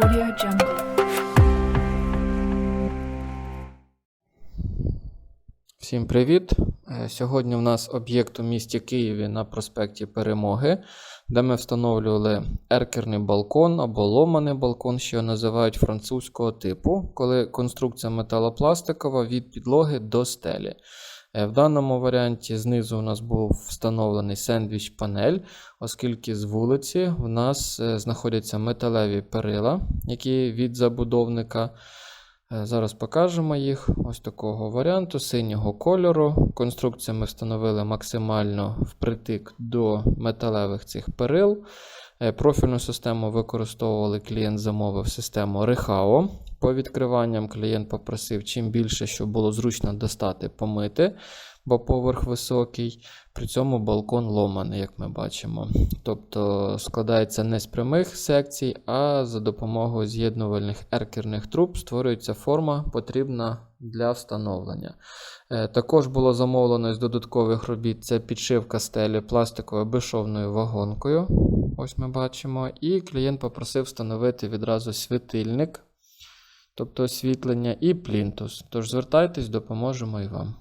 Audio Jungle. Всім привіт! Е, Сьогодні в нас об'єкт у місті Києві на проспекті Перемоги, де ми встановлювали еркерний балкон або ломаний балкон, що його називають французького типу, коли конструкція металопластикова від підлоги до стелі. Е, В даному варіанті знизу у нас був встановлений сендвіч-панель, оскільки з вулиці в нас е, знаходяться металеві перила, які від забудовника. Е, Зараз покажемо їх ось такого варіанту синього кольору. Конструкцію ми встановили максимально впритик до металевих цих перил. Е, Профільну систему використовували, клієнт замовив систему Rehao. По відкриванням клієнт попросив чим більше, щоб було зручно достати, помити, бо поверх високий. При цьому балкон ломаний, як ми бачимо. Тобто складається не з прямих секцій, а за допомогою з'єднувальних еркерних труб створюється форма, потрібна для встановлення. Е, Також було замовлено з додаткових робіт це підшивка стелі пластиковою безшовною вагонкою. Ось ми бачимо. І клієнт попросив встановити відразу світильник, тобто освітлення, і плінтус. Тож звертайтесь, допоможемо і вам.